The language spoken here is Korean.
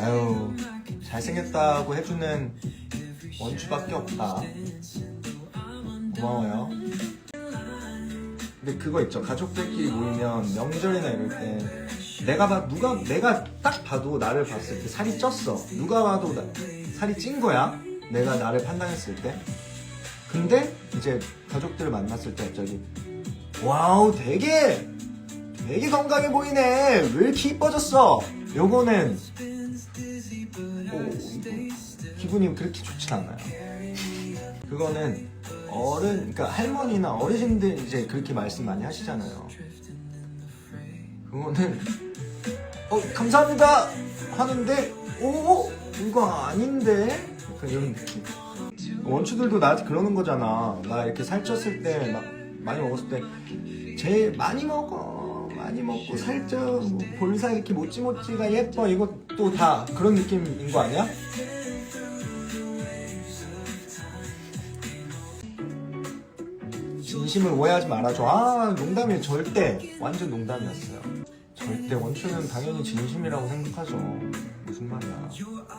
아유 잘생겼다고 해주는 원추밖에 없다. 고마워요. 근데 그거 있죠. 가족들끼리 모이면 명절이나 이럴 때 내가 봐 누가 내가 딱 봐도 나를 봤을 때 살이 쪘어. 누가 봐도 나- 살이 찐 거야? 내가 나를 판단했을 때? 근데 이제 가족들을 만났을 때 갑자기 와우 되게 되게 건강해 보이네. 왜 이렇게 이뻐졌어? 요거는 오, 이거 기분이 그렇게 좋진 않아요. 그거는 어른 그러니까 할머니나 어르신들 이제 그렇게 말씀 많이 하시잖아요. 그거는 어 감사합니다 하는데 오 이거 아닌데? 약간 이런 느낌. 원추들도 나한테 그러는 거잖아. 나 이렇게 살쪘을 때 막 많이 먹었을 때 제일 많이 먹어 많이 먹고 살쪄. 뭐 볼살 이렇게 모찌모찌가 예뻐. 이것도 다 그런 느낌인 거 아니야? 진심을 오해하지 말아줘. 아 농담이에요 절대 완전 농담이었어요. 절대 원추는 당연히 진심이라고 생각하죠. 무슨 말이야